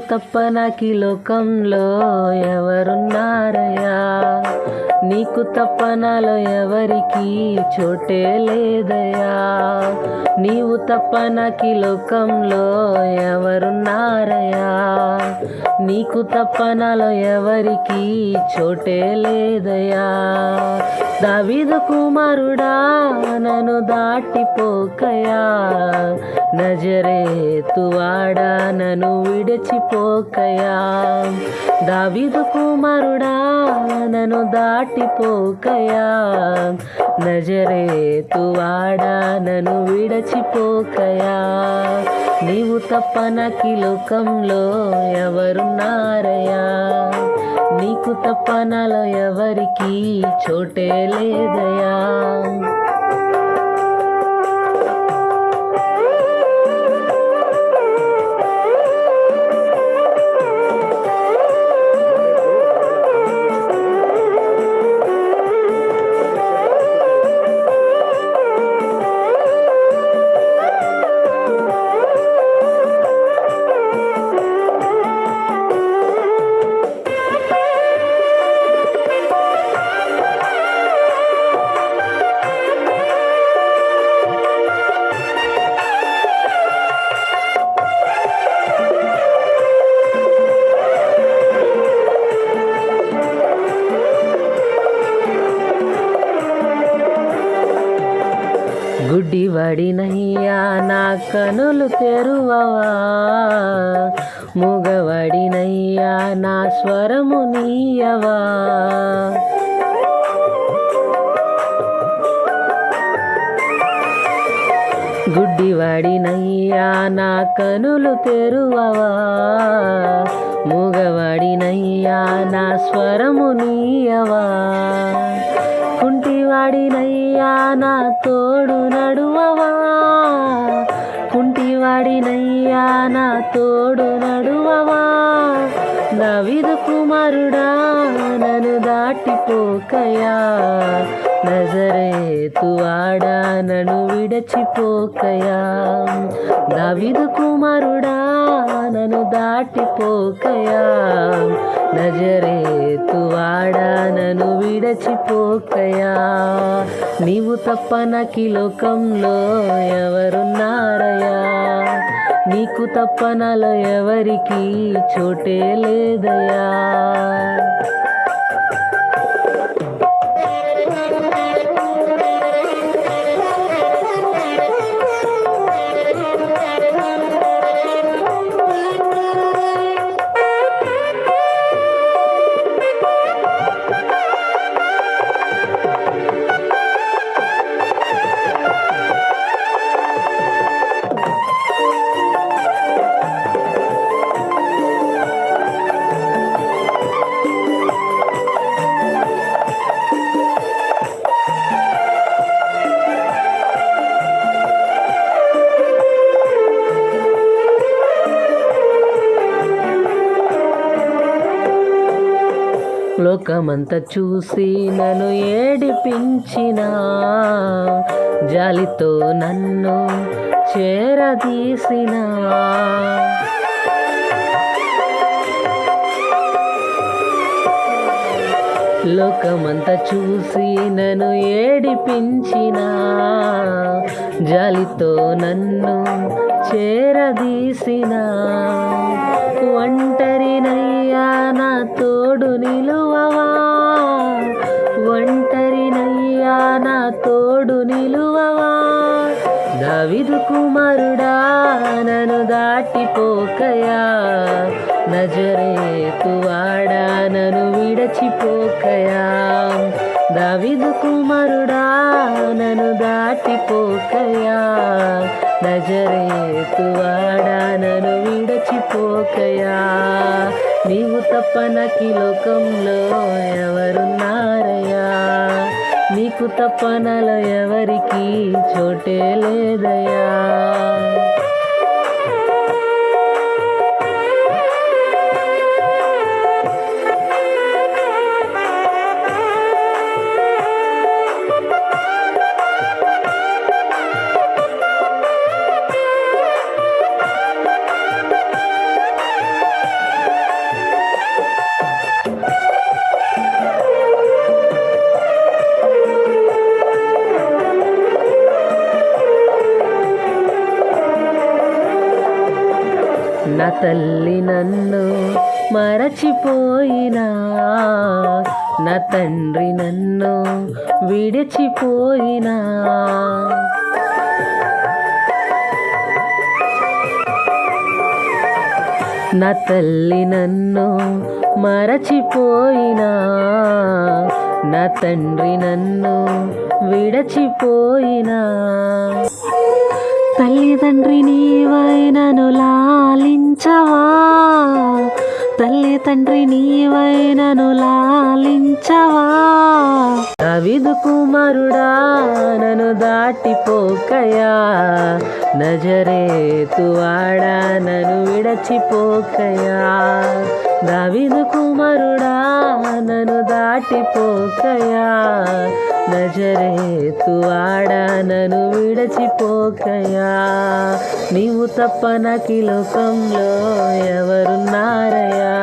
తప్ప నాకు ఈ లోకంలో ఎవరున్నారయ్యా? నీకు తప్ప నాలో ఎవరికి చోటే లేదయ్యా. నీవు తప్ప నాకు ఈ లోకంలో ఎవరున్నారయ్యా? నీకు తప్ప నాలో ఎవరికి చోటే లేదయ్యా. దావిదు కుమారుడా నన్ను దాటిపోకయా నజరేతువాడా నన్ను దాటిపోకయా దావిదు కుమారుడా నన్ను దాటిపోకయా నజరేతువాడా నన్ను విడచిపోకయా నీవు తప్ప నాకి లోకంలో ఎవరున్నారయా నీకు తప్ప నాలో ఎవరికి చోటే లేదయా గుడ్డివాడినయ్యా నా కనులు తెరువవా? మూగవాడినయ్యా నా స్వరము నీయవా? గుడ్డివాడినయ్యా నా కనులు తెరువవా? మూగవాడినయ్యా నా స్వరము నీయవా? నా తోడు నడువవా? కుంటివాడినయ్యా నా తోడు నడువవా? నవిదు కుమారుడా నన్ను దాటిపోకయా. నజరేతువాడా నన్ను విడచిపోకయా. నవిదు కుమారుడా నన్ను దాటిపోకయా. నజరేతువాడా నన్ను విడచిపోకయా? నీవు తప్ప నాకు లోకంలో ఎవరున్నారయా? నీకు తప్పనలో ఎవరికి చోటే లేదయా? లోకమంత చూసి నన్ను ఏడిపించిన జాలితో నన్ను చేరదీసిన. లోకమంతా చూసి నన్ను ఏడిపించిన జాలితో నన్ను చేరదీసిన. దాటిపోకయా నజరేతువాడా నను విడచిపోకయా దావిదు కుమారుడా నను దాటిపోకయా నజరేతువాడా నను విడచిపోకయా నీవు తప్ప నకి లోకంలో ఎవరున్నారయ్యా? నీకు తప్పనలో ఎవరికి చోటే లేదయ్యా? నా తల్లి నన్ను మరచిపోయినా నా తండ్రి నన్ను విడిచిపోయినా. నా తల్లి నన్ను మరచిపోయినా నా తండ్రి నన్ను విడచిపోయినా. తల్లిదండ్రి నీవైనను లాలించవా? తల్లి తండ్రి నీవైనను లాలించవా? దావిదు కుమారుడా నన్ను దాటిపోకయా. నజరేతు వాడా నన్ను విడచిపోకయా. దావిదు కుమారుడా నన్ను దాటిపోకయా. నజరేతు వాడా నన్ను విడచిపోకయా? నీవు తప్ప నాకి లోకంలో ఎవరున్నారయా?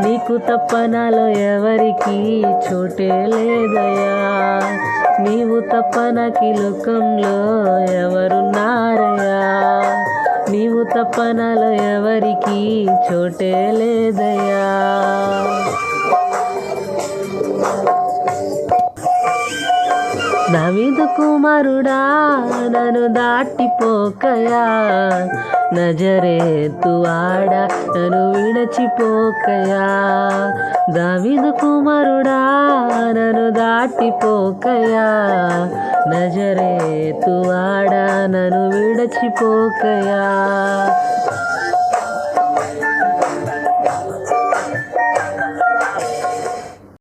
నీకు తప్ప నాలో ఎవరికి చోటే లేదయా? నీవు తప్ప నాకి లోకంలో ఎవరున్నారయా? నీవు తప్ప నాలో ఎవరికి చోటే లేదయ్యా దావీదు కుమారుడా నన్ను దాటిపోకయా. నజరేతు ఆడ నన్ను విడచిపోకయా. దావీదు కుమారుడా నన్ను దాటిపోకయా. నజరేతు ఆడ నన్ను విడచిపోకయా.